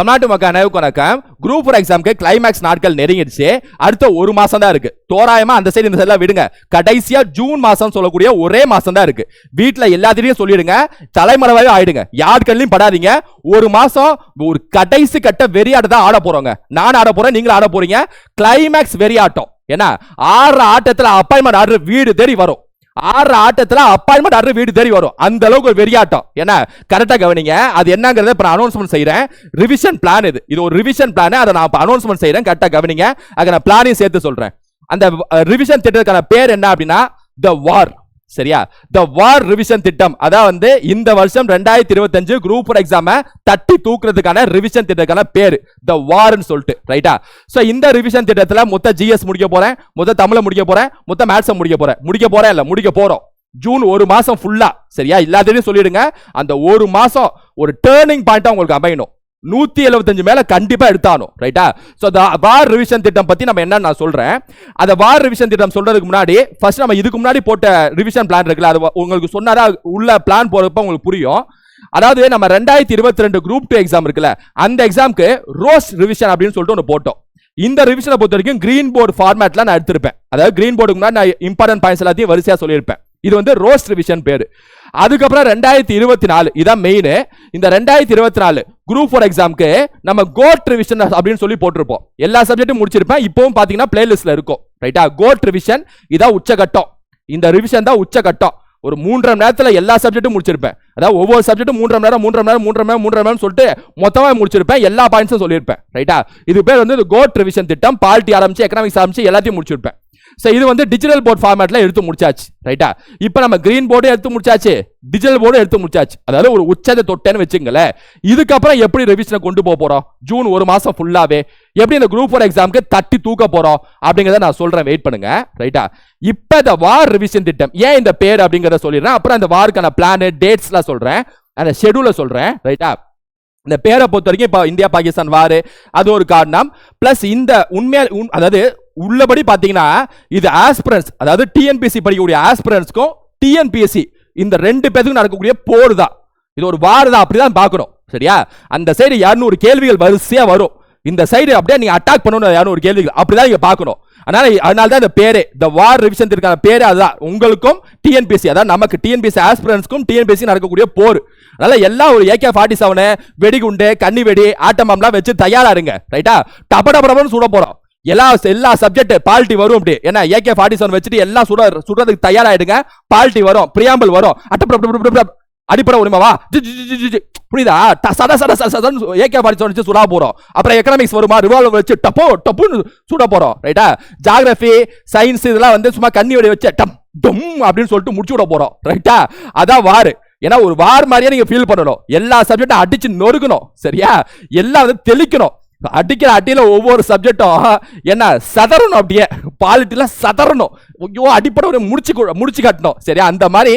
தமிழ்நாட்டு மக்கள் அனைவருக்கும் வணக்கம். குரூப் ஃபோர் எக்ஸாம்க்கு கிளைமேக்ஸ் நாட்கள் நெருங்கிடுச்சு. அடுத்த ஒரு மாசம் தான் இருக்கு. தோராயமா அந்த சைடு இந்த சைடுலாம் விடுங்க. கடைசியா ஜூன் மாசம் சொல்லக்கூடிய ஒரே மாசம் தான் இருக்கு. வீட்டில் எல்லாத்திலையும் சொல்லிடுங்க. தலைமறைவாவே ஆயிடுங்க. யார் கண்ணிலையும் படாதீங்க. ஒரு மாசம் ஒரு கடைசி கட்ட வெறியாட்ட தான் ஆட போறோங்க. நான் ஆட போறேன் நீங்களும் ஆட போறீங்க. கிளைமேக்ஸ் வெறியாட்டம். ஏன்னா ஆடுற ஆட்டத்தில் அப்பாயின்மெண்ட் ஆடுற வீடு தேடி வரும். ஆடுற ஆட்டத்துல அப்பாயின்மெண்ட் ஆடுற வீடு தேடி வரும். அந்த அளவுக்கு ஒரு வெறியாட்டம். ஏன்னா கரெக்டா கவனிங்க அது என்னங்கிறத இப்போ நான் அனௌன்ஸ்மெண்ட் செய்றேன். ரிவிஷன் பிளான் இது. இது ஒரு ரிவிஷன் பிளான் அதை நான் அனௌன்ஸ்மெண்ட் செய்கிறேன் கரெக்டாக கவனிங்க. அதை நான் பிளானையும் சேர்த்து சொல்றேன். அந்த ரிவிஷன் திட்டத்துக்கான பேர் என்ன அப்படின்னா த வார் சரியா? த வார் ரிவிஷன் திட்டம். அதான் வந்து இந்த வருஷம் ரெண்டாயிரத்தி இருபத்தஞ்சு குரூப் ஃபோர் எக்ஸாம தட்டி தூக்குறதுக்கான ரிவிஷன் திட்டத்துக்கான பேர். த வார்னு சொல்லிட்டு. ரைட்டா ஸோ இந்த ரிவிஷன் திட்டத்தில் மொத்த ஜிஎஸ் முடிக்க போறேன் மொத்த தமிழை முடிக்க போறேன் மொத்த மேத்ஸை முடிக்க போறேன். முடிக்க போறேன் இல்லை முடிக்க போறோம். ஜூன் ஒரு மாசம் ஃபுல்லா சரியா? எல்லாத்தையும் சொல்லிடுங்க. அந்த ஒரு மாசம் ஒரு டேர்னிங் பாயிண்டா உங்களுக்கு அமையணும். நூற்றி எழுபத்தஞ்சு மேலே கண்டிப்பாக எடுத்தானும் ரைட்டா சோ வார் ரிவிஷன் திட்டம் பற்றி நம்ம என்ன நான் சொல்கிறேன் அந்த வார் ரிவிஷன் திட்டம் சொல்கிறதுக்கு முன்னாடி ஃபர்ஸ்ட் நம்ம இதுக்கு முன்னாடி போட்ட ரிவிஷன் பிளான் இருக்குல்ல அது உங்களுக்கு சொன்னாரா உள்ள பிளான் போகிறப்ப உங்களுக்கு புரியும். அதாவது நம்ம ரெண்டாயிரத்தி இருபத்தி ரெண்டு குரூப் டூ எக்ஸாம் இருக்குல்ல அந்த எக்ஸாம்க்கு ரோஸ் ரிவிஷன் அப்படின்னு சொல்லிட்டு ஒன்று போட்டோம். இந்த ரிவிஷனை பொறுத்த வரைக்கும் கிரீன் போர்டு ஃபார்மேட்ல நான் எடுத்திருப்பேன். அதாவது கிரீன் போர்டுக்கு முன்னாடி நான் இம்பார்ட்டன்ட் பாயிண்ட்ஸ் எல்லாத்தையும் வரிசையாக சொல்லியிருப்பேன். இது வந்து ரோஸ் ரிவிஷன் பேர். அதுக்கப்புறம் ரெண்டாயிரத்தி இருபத்தி நாலு இதான் மெயின் இந்த ரெண்டாயிரத்தி இருபத்தி நாலு குரூப் ஃபோர் எக்ஸாம்க்கு நம்ம கோட் ரிவிஷன் அப்படின்னு சொல்லி போட்டிருப்போம். எல்லா சப்ஜெக்ட்டும் முடிச்சிருப்பேன். இப்பவும் பார்த்தீங்கன்னா பிளேலிஸ்ட்ல இருக்கும். ரைட்டா கோட் ரிவிஷன் இதான் உச்சகட்டம். இந்த ரிவிஷன் தான் உச்சகட்டம். ஒரு மூன்றரை மணி எல்லா சப்ஜெக்ட்டும் முடிச்சிருப்பேன். அதாவது ஒவ்வொரு சப்ஜெக்ட்டும் மூன்றரை மணி நேரம் மூன்றரை மணி நேரம் மூன்றரை மணி நேரம் மூன்றரை நேரம் சொல்லிட்டு மொத்தமாக முடிச்சிருப்பேன். எல்லா பாயிண்ட்ஸும் சொல்லியிருப்பேன். ரைட்டா இது பேர் வந்து கோட் ரிவிஷன் திட்டம். பால்ட்டி ஆரம்பிச்சு எக்கனாமிக்ஸ் ஆரம்பிச்சு எல்லாத்தையும் முடிச்சிருப்பேன். ஸோ இது வந்து டிஜிட்டல் போர்ட் ஃபார்மேட்டில் எடுத்து முடிச்சாச்சு ரைட்டா இப்போ நம்ம கிரீன் போர்டும் எடுத்து முடிச்சாச்சு டிஜிட்டல் போர்டும் எடுத்து முடிச்சாச்சு. அதாவது ஒரு உச்சத்தை தொட்டேன்னு வச்சுங்களேன். இதுக்கப்புறம் எப்படி ரிவிஷனை கொண்டு போக போகிறோம் ஜூன் ஒரு மாதம் ஃபுல்லாகவே எப்படி இந்த குரூப் ஃபோர் எக்ஸாம்க்கு தட்டி தூக்க போகிறோம் அப்படிங்கிறத நான் சொல்கிறேன் வெயிட் பண்ணுங்க ரைட்டா இப்போ இந்த வார் ரிவிஷன் திட்டம் ஏன் இந்த பேர் அப்படிங்கிறத சொல்லிடுறேன். அப்புறம் அந்த வாருக்கான பிளானு டேட்ஸ்லாம் சொல்கிறேன் அந்த ஷெடியூலை சொல்கிறேன் ரைட்டா இந்த பேரை பொறுத்த வரைக்கும் இப்போ இந்தியா பாகிஸ்தான் வாரு. அது ஒரு காரணம். பிளஸ் இந்த உண்மையா உண்- அதாவது உள்ளபடி பார்த்தீங்கன்னா இது ஆஸ்பிரன்ஸ் அதாவது டிஎன்பிஎஸ்சி படிக்கக்கூடிய ஆஸ்பிரன்ஸ்க்கும் டிஎன்பிஎஸ்சி இந்த ரெண்டு பேருக்கும் நடக்கக்கூடிய போர் தான். இது ஒரு வார் தான் அப்படிதான் பார்க்கணும். சரியா? அந்த சைடு இரநூறு கேள்விகள் வரிசையாக வரும். இந்த சைடு அப்படியே நீங்கள் அட்டாக் பண்ணணும் இரநூறு கேள்விகள் அப்படிதான் நீங்கள் பார்க்கணும். அதனால அதனால தான் இந்த பேரே இந்த வார் ரிவிஷன் இருக்கான பேரே அதுதான். உங்களுக்கும் டிஎன்பிஎஸ்சி அதாவது நமக்கு டிஎன்பிஎஸ்சி ஆஸ்பிரன்ஸ்க்கும் டிஎன்பிஎஸ்சி நடக்கக்கூடிய போர். அதனால எல்லாம் ஒரு ஏகே ஃபார்ட்டி செவனு வெடிகுண்டு கன்னி வெடி ஆட்டமாம்லாம் வச்சு தயாராக இருங்க. ரைட்டா டப டப டபன்னு சுட எல்லா எல்லா சப்ஜெக்ட் பால்ட்டி வரும் அப்படி. ஏன்னா ஏகே ஃபார்ட்டி செவன் வச்சுட்டு எல்லாம் சுட சுடுறதுக்கு தயாராயிடுங்க. பால்ட்டி வரும் பிரியாம்பல் வரும். அட்ட அடிப்படை உரிமைவா ஜி, ஜி, ஜி, ஜி, ஜி. புரியுதா? சத சட சட சட ஏகே ஃபார்ட்டி செவன் வச்சு சுடா போறோம். அப்புறம் எக்கனாமிக்ஸ் வருமா? ரிவால்வர் வச்சு டப்போ டப்புன்னு சுட போறோம். ரைட்டா ஜாகிரபி சயின்ஸ் இதெல்லாம் வந்து சும்மா கண்ணி வடி வச்சு டம் டும் அப்படின்னு சொல்லிட்டு முடிச்சு விட போறோம். ரைட்டா அதான் வாரு ஏன்னா ஒரு வார் மாதிரியே நீங்க ஃபீல் பண்ணணும். எல்லா சப்ஜெக்டும் அடிச்சு நொறுக்கணும். சரியா? எல்லாம் வந்து தெளிக்கணும். அடிக்கிற அடியில் ஒவ்வொரு சப்ஜெக்டும் என்ன சதறணும் அப்படியே. பாலிட்டிலாம் சதறணும். ஐயோ அடிப்படை முடிச்சு முடிச்சு கட்டணும். சரியா? அந்த மாதிரி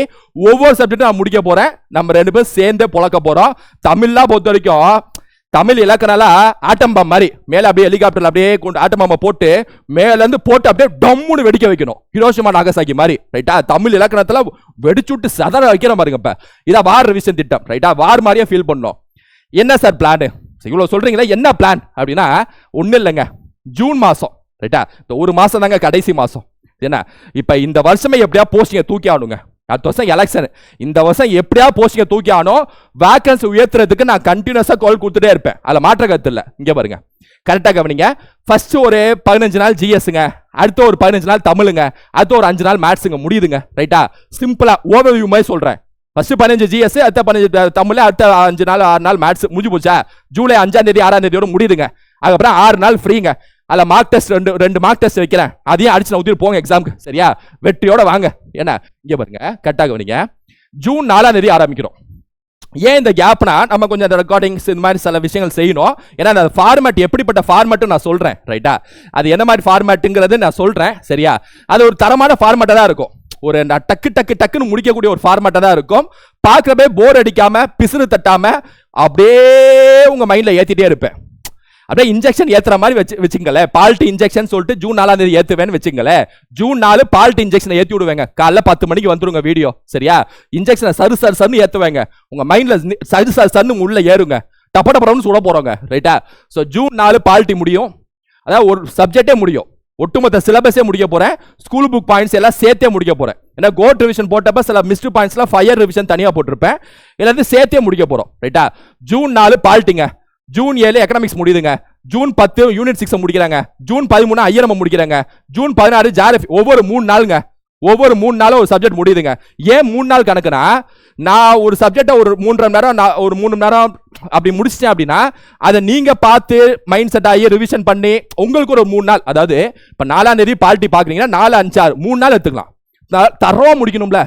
ஒவ்வொரு சப்ஜெக்டும் நான் முடிக்க போகிறேன் நம்ம ரெண்டு பேரும் சேர்ந்தே புழக்க போகிறோம் தமிழ்லாம் பொறுத்த வரைக்கும் தமிழ் இலக்கணம்லாம் ஆட்டம்பம் மாதிரி. மேலே அப்படியே ஹெலிகாப்டரில் அப்படியே கொண்டு ஆட்டம்பாம்பை போட்டு மேலேருந்து போட்டு அப்படியே டம்முன்னு வெடிக்க வைக்கணும். ஹிரோஷிமா நாகசாக்கி மாதிரி. ரைட்டா தமிழ் இலக்கணத்தில் வெடிச்சுட்டு சதற வைக்கிற பாருங்க இப்போ. இதான் வார் ரிவிஷன் திட்டம். ரைட்டா வார் மாதிரியே ஃபீல் பண்ணோம் என்ன சார் பிளானு இவ்வளோ சொல்கிறீங்களா என்ன பிளான் அப்படின்னா ஒன்றும் இல்லைங்க. ஜூன் மாதம் ரைட்டா இந்த ஒரு மாதம் தாங்க கடைசி மாதம் என்ன இப்போ இந்த வருஷமே எப்படியா போஸ்டிங்க தூக்கி ஆகணுங்க அடுத்த வருஷம் எலெக்ஷன் இந்த வருஷம் எப்படியா போஸ்டிங்க தூக்கி ஆகணும் வேக்கன்சி உயர்த்துறதுக்கு நான் கண்டினியூஸாக கால் கொடுத்துட்டே இருப்பேன். அதில் மாற்ற கருத்து இல்லை. இங்கே பாருங்க. கரெக்டாக கவனிங்க. ஃபர்ஸ்ட் ஒரு பதினஞ்சு நாள் ஜிஎஸ்ங்க அடுத்த ஒரு பதினஞ்சு நாள் தமிழுங்க. அடுத்த ஒரு அஞ்சு நாள் மேத்ஸுங்க முடியுதுங்க. ரைட்டா சிம்பிளாக ஓவர்வியூ மாதிரி சொல்கிறேன் ஃபர்ஸ்ட் பதினஞ்சு ஜிஎஸ் அடுத்த பதினஞ்சு தமிழ் அடுத்த அஞ்சு நாள் ஆறு நாள் மேத்ஸ் முடிஞ்சு போச்சா ஜூலை அஞ்சாம் தேதி ஆறாம் தேதியோட முடியுதுங்க அதுக்கப்புறம் ஆறு நாள் ஃப்ரீங்க அதில் மார்க் டெஸ்ட் ரெண்டு ரெண்டு மார்க் டெஸ்ட் வைக்கிறேன். அதையும் அடிச்சு நான் ஊத்திட்டு போங்க எக்ஸாமுக்கு சரியா? வெற்றியோட வாங்க. என்ன? இங்கே பாருங்க. கரெக்டாக கவனிங்க. ஜூன் நாலாம் தேதி ஆரம்பிக்கிறோம். ஏன் இந்த கேப்னா நம்ம கொஞ்சம் அந்த ரெக்கார்டிங்ஸ் இந்த மாதிரி சில விஷயங்கள் செய்யணும். ஏன்னா அந்த ஃபார்மேட் எப்படிப்பட்ட ஃபார்மேட்டும் நான் சொல்கிறேன் ரைட்டா அது என்ன மாதிரி ஃபார்மேட்டுங்கிறது நான் சொல்கிறேன் சரியா? அது ஒரு தரமான ஃபார்மேட்டாக தான் இருக்கும். ஒரு டக்கு டக்கு டக்குன்னு முடிக்கக்கூடிய ஒரு ஃபார்மேட்டாக தான் இருக்கும். பார்க்குறப்பே போர் அடிக்காமல் பிசுறு தட்டாமல் அப்படியே உங்கள் மைண்டில் ஏற்றிட்டே இருப்பேன். அப்படியே இன்ஜெக்ஷன் ஏற்றுற மாதிரி வச்சு வச்சுங்களேன் பால்ட்டு இன்ஜெக்ஷன் சொல்லிட்டு ஜூன் நாலாம் தேதி ஏற்றுவேன்னு வச்சுங்களேன் ஜூன் நாலு பால்ட்டு இன்ஜெக்ஷனை ஏற்றி விடுவேங்க. காலைல பத்து மணிக்கு வந்துருங்க வீடியோ சரியா? இன்ஜெக்ஷனை சரு சரு சர்னு ஏற்றுவேங்க உங்கள் மைண்டில் சரு சரு சன்னு உள்ளே ஏறுங்க. டப்ப டப்படம்னு சுட போகிறோங்க ரைட்டா ஸோ ஜூன் நாலு பால்ட்டி முடியும். அதாவது ஒரு சப்ஜெக்டே முடியும். ஒட்டுமொத்த சிலபஸே முடிக்க போறேன். ஸ்கூல் புக் பாயிண்ட்ஸ் எல்லாம் சேர்த்தே முடிக்க போறேன். ஏன்னா கோட் ரிவிஷன் போட்டப்ப சில மிஸ்டு பாயிண்ட்ஸ்லாம் ஃபயர் ரிவிஷன் தனியாக போட்டிருப்பேன். எல்லாத்தையும் சேர்த்தே முடிக்க போறோம். ரைட்டா ஜூன் நாலு பால்ட்டிங்க ஜூன் ஏழு எக்கனாமிக்ஸ் முடியுதுங்க. ஜூன் பத்து யூனிட் சிக்ஸ் முடிக்கிறாங்க ஜூன் பதிமூணு ஐயரம் முடிக்கிறாங்க ஜூன் பதினாறு ஜாரஃபி ஒவ்வொரு மூணு நாளுங்க. ஒவ்வொரு மூணு நாளும் ஒரு சப்ஜெக்ட் முடியுதுங்க. ஏன் மூணு நாள் கணக்குனா நான் ஒரு சப்ஜெக்டை ஒரு மூன்றரை மணி நேரம் நான் ஒரு மூணு மணி நேரம் அப்படி முடிச்சிட்டேன் அப்படின்னா அதை நீங்கள் பார்த்து மைண்ட் செட் ஆகி ரிவிஷன் பண்ணி உங்களுக்கு ஒரு மூணு நாள் அதாவது இப்போ நாலாம் தேதி பார்ட்டி பார்க்குறீங்கன்னா நாலு அஞ்சு ஆறு மூணு நாள் எடுத்துக்கலாம். த- தரவா முடிக்கணும்ல.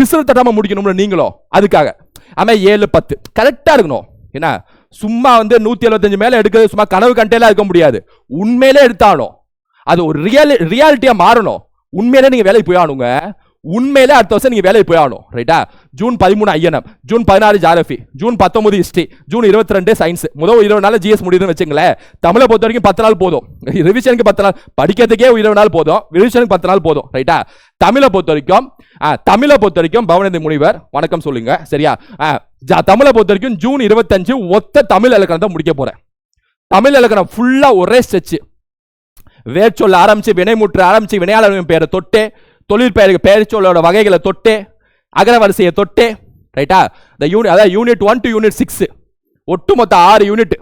பிசுறு தட்டாமல் முடிக்கணும்ல நீங்களும் அதுக்காக. ஆமாம் ஏழு பத்து. கரெக்டாக இருக்கணும். என்ன சும்மா வந்து நூற்றி எழுபத்தஞ்சு மேலே எடுக்கிறது சும்மா கனவு கண்டேலாம் இருக்க முடியாது. உண்மையிலே எடுத்தாலும் அது ஒரு ரியல் ரியாலிட்டியாக மாறணும். உண்மையிலே நீங்கள் வேலைக்கு போய் ஆகணுங்க. உண்மையிலே அடுத்த வருஷம் நீங்கள் வேலைக்கு போய் ஆகணும். ரைட்டா ஜூன் பதிமூணு ஐஎன்எம் ஜூன் பதினாறு ஜாரஃபி ஜூன் பத்தொம்பது ஹிஸ்ட்ரி ஜூன் இருபத்தி ரெண்டு சயின்ஸ் முதல் இருபது நாள் ஜிஎஸ் முடியுதுன்னு வச்சுங்களேன் தமிழை பொறுத்த வரைக்கும் பத்து நாள் போதும். ரிவிஷனுக்கு பத்து நாள் படிக்கிறதுக்கே இருபது நாள் போதும். ரிவிஷனுக்கு பத்து நாள் போதும். ரைட்டா தமிழை பொறுத்த வரைக்கும் தமிழை பொறுத்த வரைக்கும் பவனந்தி முனிவர் வணக்கம் சொல்லுங்க. சரியா? ஜா தமிழை பொறுத்த வரைக்கும் ஜூன் இருபத்தஞ்சு ஒத்த தமிழ் இலக்கணத்தை முடிக்க போகிறேன் தமிழ் இலக்கணம் ஃபுல்லாக ஒரே ஸ்ட்ரெச் வேர்ச்சொல்ல ஆரம்பித்து வினைமுற்று ஆரம்பித்து வினையாளர்களின் பெயரை தொட்டு தொழில் பெயருக்கு பெயர் சொல்லோட வகைகளை தொட்டு அகரவரிசையை தொட்டு ரைட்டா இந்த யூனிட் அதாவது unit one to unit six ஒட்டுமொத்த ஆறு யூனிட்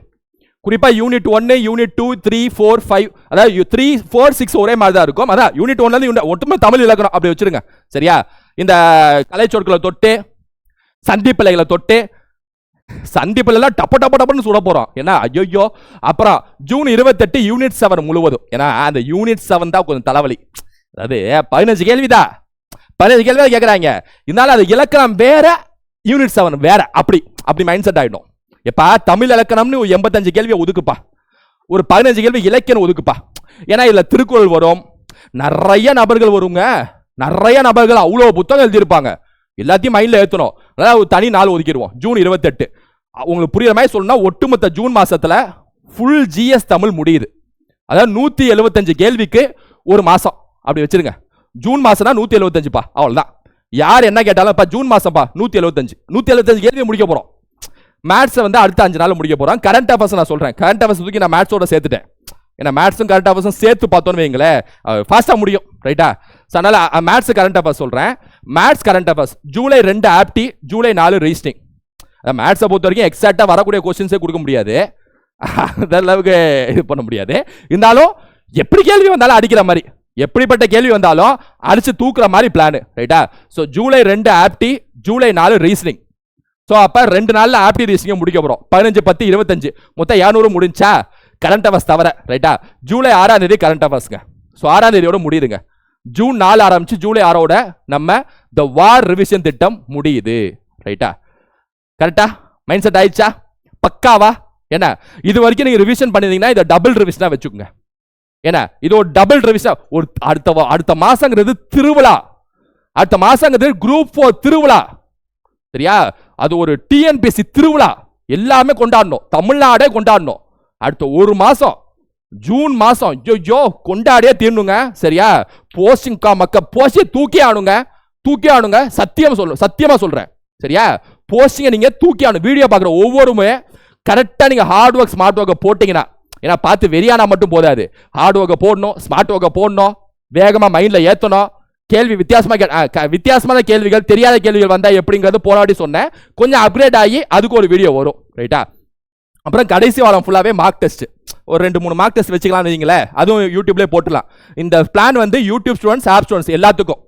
குறிப்பாக யூனிட் ஒன்று unit two three four five அதாவது த்ரீ ஃபோர் சிக்ஸ் ஒரே மாதிரி தான் இருக்கும். அதான் யூனிட் ஒன்லேருந்து யூனிட் ஒட்டுமொத்த தமிழ் இலக்கணம். அப்படி வச்சுருங்க. சரியா? இந்த கலை சொற்களை தொட்டு சந்திப்பிள்ளைகளை தொட்டு சந்திப்பில்லாம் டப்ப டப்ப டப்பன்னு சுட போறோம். ஏன்னா ஐயோ அப்புறம் ஜூன் இருபத்தெட்டு யூனிட் செவன் முழுவதும். ஏன்னா அந்த யூனிட் செவன் தான் கொஞ்சம் தலைவலி. அதாவது பதினஞ்சு கேள்விதான் பதினஞ்சு கேள்வி தான் கேட்குறாங்க இருந்தாலும் அது இலக்கணம் வேற யூனிட் செவன் வேற. அப்படி அப்படி மைண்ட் செட் ஆயிடும் எப்பா தமிழ் இலக்கணம்னு ஒரு எண்பத்தஞ்சு கேள்வியை ஒதுக்குப்பா. ஒரு பதினஞ்சு கேள்வி இலக்கியம் ஒதுக்குப்பா. ஏன்னா இதுல திருக்குறள் வரும். நிறைய நபர்கள் வருங்க. நிறைய நபர்கள் அவ்வளோ புத்தகம் எழுதியிருப்பாங்க. எல்லாத்தையும் மைண்டில் ஏற்றணும் அதாவது ஒரு தனி நாள் ஒதுக்கிடுவோம். ஜூன் இருபத்தெட்டு. உங்களுக்கு புரியுற மாதிரி சொல்லணும்னா ஒட்டுமொத்த ஜூன் மாதத்தில் ஃபுல் ஜிஎஸ் தமிழ் முடியுது. அதாவது நூற்றி எழுபத்தஞ்சு கேள்விக்கு ஒரு மாதம் அப்படி வச்சிருங்க. ஜூன் மாதம் தான் நூற்றி எழுபத்தஞ்சுப்பா அவ்வளோதான் யார் என்ன கேட்டாலும் இப்போ ஜூன் மாதம்ப்பா நூற்றி எழுபத்தஞ்சு நூற்றி எழுபத்தஞ்சு கேள்வி முடிக்க போகிறோம் மேத்ஸை வந்து அடுத்த அஞ்சு நாள் முடிக்க போகிறோம் கரண்ட் அஃபேர்ஸ் நான் சொல்கிறேன் கரண்ட் அஃபேர்ஸ் தூக்கி நான் மேத்ஸோட சேர்த்துட்டேன். ஏன்னா மேத்ஸும் கரண்ட் அஃபேர்ஸும் சேர்த்து பார்த்தோன்னு வைங்களேன். ஃபாஸ்ட்டாக முடியும். ரைட்டா ஸோ அதனால் மேத்ஸ் கரண்ட் அஃபேர்ஸ் சொல்கிறேன் மேத்ஸ் கரண்ட் அஃபேர்ஸ் ஜூலை ரெண்டு ஆப்டி ஜூலை நாலு ரீஸ்டிங் மேத்ஸை பொறுத்த வரைக்கும் எக்ஸாக்டாக வரக்கூடிய கொஸ்டின்ஸே கொடுக்க முடியாது. அந்த அளவுக்கு இது பண்ண முடியாது. இருந்தாலும் எப்படி கேள்வி வந்தாலும் அடிக்கிற மாதிரி. எப்படிப்பட்ட கேள்வி வந்தாலும் அடிச்சு தூக்குற மாதிரி பிளான் ரைட்டா ஸோ ஜூலை ரெண்டு ஆப்டி ஜூலை நாலு ரீசனிங் ஸோ அப்போ ரெண்டு நாளில் ஆப்டி ரீசனிங்கை முடிக்க போகிறோம் பதினஞ்சு பத்து இருபத்தஞ்சு. மொத்தம் இரநூறு முடிஞ்சா கரண்ட் அவர்ஸ் தவிர. ரைட்டா ஜூலை ஆறாம் தேதி கரண்ட் அவர்ஸ்ங்க ஸோ ஆறாம் தேதியோட முடியுதுங்க. ஜூன் நாலு ஆரம்பிச்சு ஜூலை ஆறோட நம்ம த வார் ரிவிஷன் திட்டம் முடியுது. ரைட்டா கரெக்டா மைண்ட் செட் ஆயிடுச்சா? பக்காவா? என்ன இது வரைக்கும் நீங்க ரிவிஷன் பண்ணிருந்தீங்கன்னா இதை டபுள் ரிவிஷனா வச்சுக்கோங்க. என்ன இது ஒரு டபுள் ரிவிஷன் ஒரு அடுத்த வா- அடுத்த மாசங்கிறது திருவிழா. அடுத்த மாசங்கிறது குரூப் ஃபோர் திருவிழா. சரியா? அது ஒரு டிஎன்பிஎஸ்சி திருவிழா. எல்லாமே கொண்டாடணும். தமிழ்நாடே கொண்டாடணும். அடுத்த ஒரு மாசம் ஜூன் மாதம் ஐயோ கொண்டாடியே தீரணுங்க. சரியா? போஸ்டிங் கா மக்க போஸ்டிங் தூக்கி ஆணுங்க தூக்கி ஆணுங்க சத்தியம் சொல்லு சத்தியமாக சொல்கிறேன் சரியா? போஸ்டிங்கை நீங்கள் தூக்கி ஆணும் வீடியோ பார்க்குற ஒவ்வொருமே கரெக்டாக நீங்கள் ஹார்ட் ஒர்க் ஸ்மார்ட் ஒர்க்கை போட்டிங்கன்னா ஏன்னா பார்த்து வெறியானா மட்டும் போதாது. ஹார்ட் ஒர்க்கை போடணும் ஸ்மார்ட் ஒர்க்கை போடணும் வேகமாக மைண்டில் ஏற்றணும் கேள்வி வித்தியாசமாக கே- வித்தியாசமான கேள்விகள் தெரியாத கேள்விகள் வந்தால் எப்படிங்கிறது போராடி சொன்னேன். கொஞ்சம் அப்கிரேட் ஆகி அதுக்கு ஒரு வீடியோ வரும் ரைட்டா அப்புறம் கடைசி வாரம் ஃபுல்லாகவே மார்க் டெஸ்ட் ஒரு ரெண்டு மூணு மார்க் டெஸ்ட் வச்சுக்கலாம்னு வைங்களேன். அதுவும் யூடியூப்லேயே போட்டுலாம் இந்த பிளான் வந்து யூடியூப் ஸ்டூடெண்ட்ஸ் ஆப் ஸ்டூடெண்ட்ஸ் எல்லாத்துக்கும்.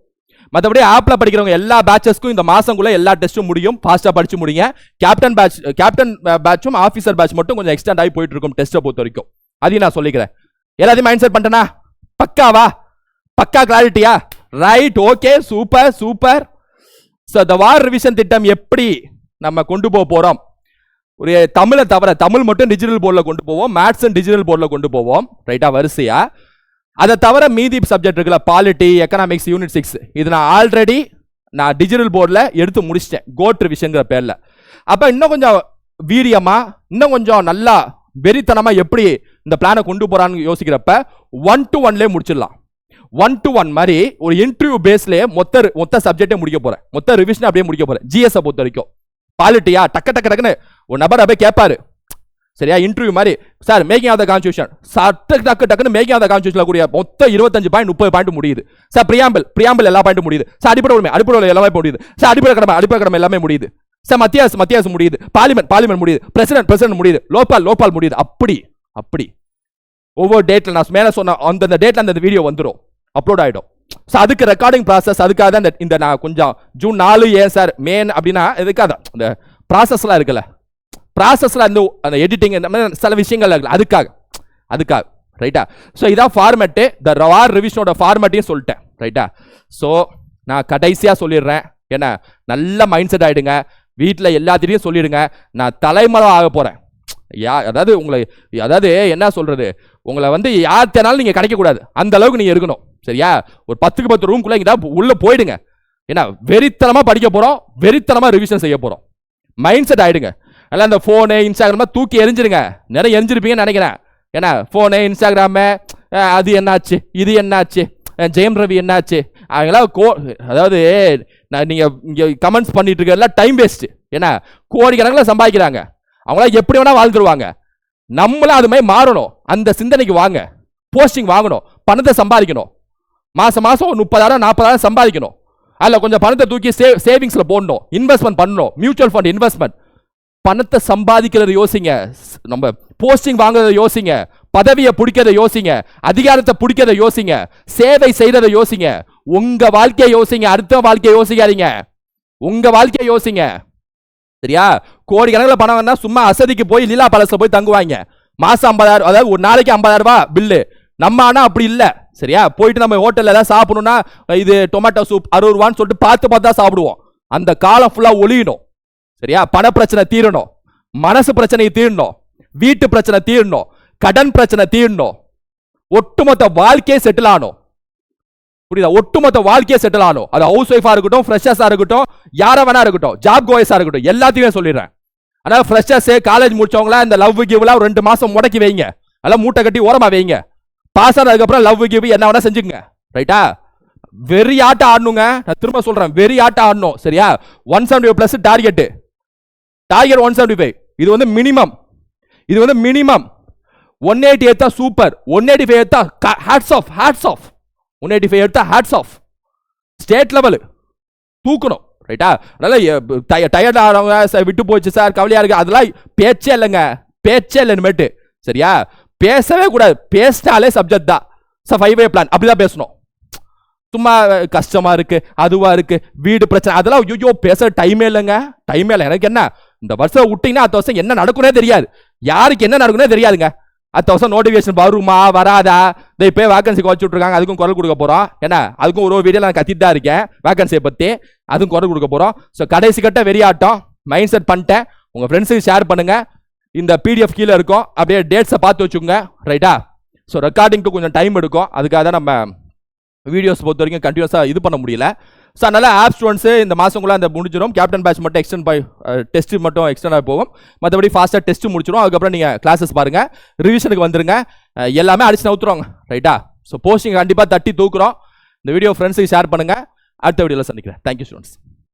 மற்றபடி ஆப்பில் படிக்கிறவங்க எல்லா பேட்சஸ்க்கும் இந்த மாசங்குள்ள எல்லா டெஸ்ட்டும் முடியும். ஃபாஸ்ட்டாக படிச்சு முடியுங்க கேப்டன் பேட்ச் கேப்டன் பேட்சும் ஆஃபீஸர் பேட்ச் மட்டும் கொஞ்சம் எக்ஸ்டெண்ட் ஆகி போயிட்டு இருக்கும் டெஸ்ட்டை பொறுத்த வரைக்கும். அதையும் நான் சொல்லிக்கிறேன். எல்லாத்தையும் மைண்ட் செட் பண்ணிட்டேனா? பக்காவா? பக்கா கிளாரிட்டியா right okay super super so the war revision திட்டம் எப்படி நம்ம கொண்டு போக போகிறோம் ஒரு தமிழை தவிர தமிழ் மட்டும் டிஜிட்டல் போர்டில் கொண்டு போவோம் மேத்ஸ் டிஜிட்டல் போர்டில் கொண்டு போவோம். ரைட்டாக வரிசையாக அதை தவிர மீதி சப்ஜெக்ட் இருக்குல்ல பாலிட்டி எக்கனாமிக்ஸ் யூனிட் சிக்ஸ் இது நான் ஆல்ரெடி நான் டிஜிட்டல் போர்டில் எடுத்து முடிச்சிட்டேன் கோட் ரிவிஷன்கிற பேரில். அப்போ இன்னும் கொஞ்சம் வீரியமாக இன்னும் கொஞ்சம் நல்லா வெறித்தனமாக எப்படி இந்த பிளானை கொண்டு போகிறான்னு யோசிக்கிறப்ப ஒன் டு ஒன்லேயே முடிச்சிடலாம். ஒன் டு ஒன் மாதிரி ஒரு இன்டர்வியூ பேஸ்லேயே மொத்த மொத்த சப்ஜெக்டே முடிக்க போகிறேன் மொத்த ரிவிஷன் அப்படியே முடிக்க போகிறேன் ஜிஎஸ் பொறுத்த வரைக்கும். பாலிட்டியா டக்கு டக்கு டக்குன்னு ஒரு நபர் அப்படியே கேட்பாரு சரியா? இன்டர்வியூ மாதிரி. Sir making of the constitution டக்கு டக்கு டக்குன்னு மேக்கிங் ஆஃப் த கான்ஸ்டியூஷன் கூடிய மொத்தம் இருபத்தஞ்சு பாயிண்ட் முப்பது பாயிண்ட் முடியுது. சார் பிரியாம்பிள் பிரியாம்பிள் எல்லா பாயிண்ட் முடியுது. சார் அடிப்படை உரிமை அடிப்படை உரிமை எல்லாமே முடியுது. சார் அடிப்படை கடமை அடிப்படை கடமை எல்லாமே முடியுது. சார் மத்தியாஸ் மத்தியாஸ் முடியுது. பார்லிமெண்ட் பார்லிமெண்ட் முடியுது. பிரசிடென்ட் பிரசிடென்ட் முடியுது. லோபால் லோபால் முடியுது. அப்படி அப்படி. ஒவ்வொரு டேட்டில் நான் மேலே சொன்ன அந்தந்த டேட்டில் அந்த வீடியோ வந்துடும் அப்லோட் ஆகிடும் ஸோ அதுக்கு ரெக்கார்டிங் ப்ராசஸ் அதுக்காக தான் இந்த- இந்த நான் கொஞ்சம் ஜூன் நாலு ஏன் சார் மேன் அப்படின்னா இதுக்காக தான். இந்த ப்ராசஸ்லாம் இருக்குல்ல. ப்ராசஸில் அந்த அந்த எடிட்டிங் இந்த மாதிரி சில விஷயங்கள் இருக்குது அதுக்காக. அதுக்காக. ரைட்டா ஸோ இதான் ஃபார்மேட்டு த வார் ரிவிஷனோட ஃபார்மேட்டையும் சொல்லிட்டேன். ரைட்டா ஸோ நான் கடைசியாக சொல்லிடுறேன். என்ன நல்ல மைண்ட் செட் ஆகிடுங்க வீட்டில் எல்லாத்திட்டையும் சொல்லிடுங்க. நான் தலைமறை ஆக போகிறேன் யா அதாவது உங்களை அதாவது என்ன சொல்கிறது உங்களை வந்து யார்த்தனாலும் நீங்கள் கிடைக்கக்கூடாது அந்த அளவுக்கு நீங்கள் இருக்கணும். சரியா? ஒரு பத்துக்கு பத்து ரூம்குள்ளே இங்கே உள்ளே போயிடுங்க. ஏன்னா வெறித்தனமாக படிக்க போகிறோம் வெறித்தனமாக ரிவிஷன் செய்ய போகிறோம் மைண்ட் செட் ஆகிடுங்க எல்லாம் இந்த ஃபோனு இன்ஸ்டாகிராம்லாம் தூக்கி எரிஞ்சிருங்க நிறைய எரிஞ்சிருப்பீங்கன்னு நினைக்கிறேன். ஏன்னா ஃபோனு இன்ஸ்டாகிராமு அது என்னாச்சு இது என்னாச்சு ஜெயம் ரவி என்னாச்சு அவங்களாம் கோ அதாவது நான் நீங்கள் இங்கே கமெண்ட்ஸ் பண்ணிட்டு இருக்கிறதுலாம் டைம் வேஸ்ட்டு ஏன்னா கோடிக்கணக்கில் சம்பாதிக்கிறாங்க. அவங்களாம் எப்படி வேணால் வாழ்ந்துருவாங்க. நம்மளும் அது மாதிரி மாறணும். அந்த சிந்தனைக்கு வாங்க. போஸ்டிங் வாங்கணும். பணத்தை சம்பாதிக்கணும். மாதம் மாதம் ஒரு முப்பதாயிரம் நாற்பதாயிரம் சம்பாதிக்கணும். அதில் கொஞ்சம் பணத்தை தூக்கி சே சேவிங்ஸில் போடணும். இன்வெஸ்ட்மெண்ட் பண்ணணும். மியூச்சுவல் ஃபண்ட் இன்வெஸ்ட்மெண்ட் பணத்தை சம்பாதிக்கிறத யோசிங்க. நம்ம போஸ்டிங் வாங்குறத யோசிங்க. பதவியை பிடிக்கிறத யோசிங்க. அதிகாரத்தை பிடிக்கிறத யோசிங்க. சேவை செய்யறத யோசிங்க. உங்க வாழ்க்கையை யோசிங்க. அடுத்த வாழ்க்கையை யோசிக்காதீங்க. உங்க வாழ்க்கையை யோசிங்க. சரியா? கோடி கணக்கில் பணம் வேணா சும்மா அசதிக்கு போய் லீலா பேலஸ்ல போய் தங்குவாங்க. மாசம் ஐம்பதாயிரம் அதாவது ஒரு நாளைக்கு ஐம்பதாயிரம் ரூபா பில்லு நம்ம ஆனா அப்படி இல்லை. சரியா? போயிட்டு நம்ம ஹோட்டல்ல ஏதாவது சாப்பிடணும்னா இது டொமேட்டோ சூப் அறுபது ரூபான்னு சொல்லிட்டு பார்த்து பார்த்து தான் சாப்பிடுவோம். அந்த காலம் ஃபுல்லா ஒளியணும். சரியா? பண பிரச்சனை தீரணும். மனசு பிரச்சனை தீரணும். வீட்டு பிரச்சனை தீரணும். கடன் பிரச்சனை தீரணும். ஒட்டுமொத்த வாழ்க்கையே செட்டில் ஆகணும். புரியுதா? ஒட்டுமொத்த வாழ்க்கையே செட்டில் ஆகணும். அது ஹவுஸ் ஒய்ஃபாக இருக்கட்டும் ஃப்ரெஷர்ஸாக இருக்கட்டும் யாரை வேணா இருக்கட்டும். ஜாப் கோயஸாக இருக்கட்டும். எல்லாத்தையுமே சொல்லிடுறேன். அதனால ஃப்ரெஷர்ஸ் காலேஜ் முடிச்சவங்களா இந்த லவ் கிவ்லாம் ரெண்டு மாசம் முடக்கி வைங்க. அதெல்லாம் மூட்டை கட்டி ஓரமாக வைங்க. பாஸ் ஆனதுக்கப்புறம் லவ் கிவ் என்ன வேணா செஞ்சுங்க ரைட்டா வெறி ஆட்டம் ஆடணுங்க. நான் திரும்ப சொல்கிறேன் வெறி ஆட்டம் ஆடணும். சரியா? One seventy plus target target one seventy five இது வந்து மினிமம் இது வந்து மினிமம் ஒன் எயிட்டி எடுத்தா சூப்பர் ஒன் எயிட்டி ஃபைவ் எடுத்தா hats off hats off one eighty five எடுத்தா ஹேட்ஸ் ஆஃப் ஸ்டேட் லெவலு தூக்கணும். ரைட்டா அதனால டயர்ட் ஆகிறவங்க சார் விட்டு போச்சு சார் கவலையாக இருக்குது அதெல்லாம் பேச்சே இல்லைங்க. பேச்சே இல்லை இனிமேட்டு சரியா? பேசவே கூடாது. பேசினாலே சப்ஜெக்ட் தான். சார் ஃபைவ் வே பிளான் அப்படி தான் பேசணும். சும்மா கஷ்டமாக இருக்குது அதுவாக இருக்குது வீடு பிரச்சனை. அதெல்லாம் ஐயோ பேச டைமே இல்லைங்க. டைமே இல்லை. எனக்கு என்ன? இந்த வருஷம் விட்டீங்கன்னா அடுத்த வருஷம் என்ன நடக்குனே தெரியாது. யாருக்கு என்ன நடக்குனே தெரியாதுங்க. அடுத்த வருஷம் நோட்டிஃபிகேஷன் வருமா வராதா? இதை இப்போ வேகன்சிக்கு வச்சு விட்ருக்காங்க அதுக்கும் குரல் கொடுக்க போகிறோம் என்ன அதுக்கும் ஒரு வீடியோ நான் கத்திட்டு தான் இருக்கேன் வேகன்சியை பற்றி அதுவும் குரல் கொடுக்க போகிறோம் ஸோ கடைசி கட்ட வெறியாட்டம் மைண்ட் செட் பண்ணிட்டேன் உங்கள் ஃப்ரெண்ட்ஸுக்கு ஷேர் பண்ணுங்கள் இந்த பிடிஎஃப் கீழே இருக்கும். அப்படியே டேட்ஸை பார்த்து வச்சுக்கோங்க. ரைட்டா ஸோ ரெக்கார்டிங்க்கு கொஞ்சம் டைம் எடுக்கும். அதுக்காக தான் நம்ம வீடியோஸ் பொறுத்த வரைக்கும் கண்டினியூஸாக இது பண்ண முடியல. ஸோ அதனால் ஆப் ஸ்டூடெண்ட்ஸு இந்த மாதங்குள்ளே அந்த முடிஞ்சிடும் கேப்டன் பேட்ச் மட்டும் எக்ஸ்டெண்ட் பை டெஸ்ட் மட்டும் எக்ஸ்டெண்ட் ஆகி போகும். மற்றபடி ஃபாஸ்ட்டாக டெஸ்ட் முடிச்சிடும் அதுக்கப்புறம் நீங்கள் கிளாஸஸ் பாருங்கள் ரிவிஷனுக்கு வந்துருங்க. எல்லாமே அடிச்சு நவுத்துறோங்க ரைட்டா ஸோ போஸ்டிங் கண்டிப்பாக தட்டி தூக்குறோம். இந்த வீடியோ ஃப்ரெண்ட்ஸுக்கு ஷேர் பண்ணுங்கள் அடுத்த வீடியோவில் சந்திக்கிறேன். Thank you students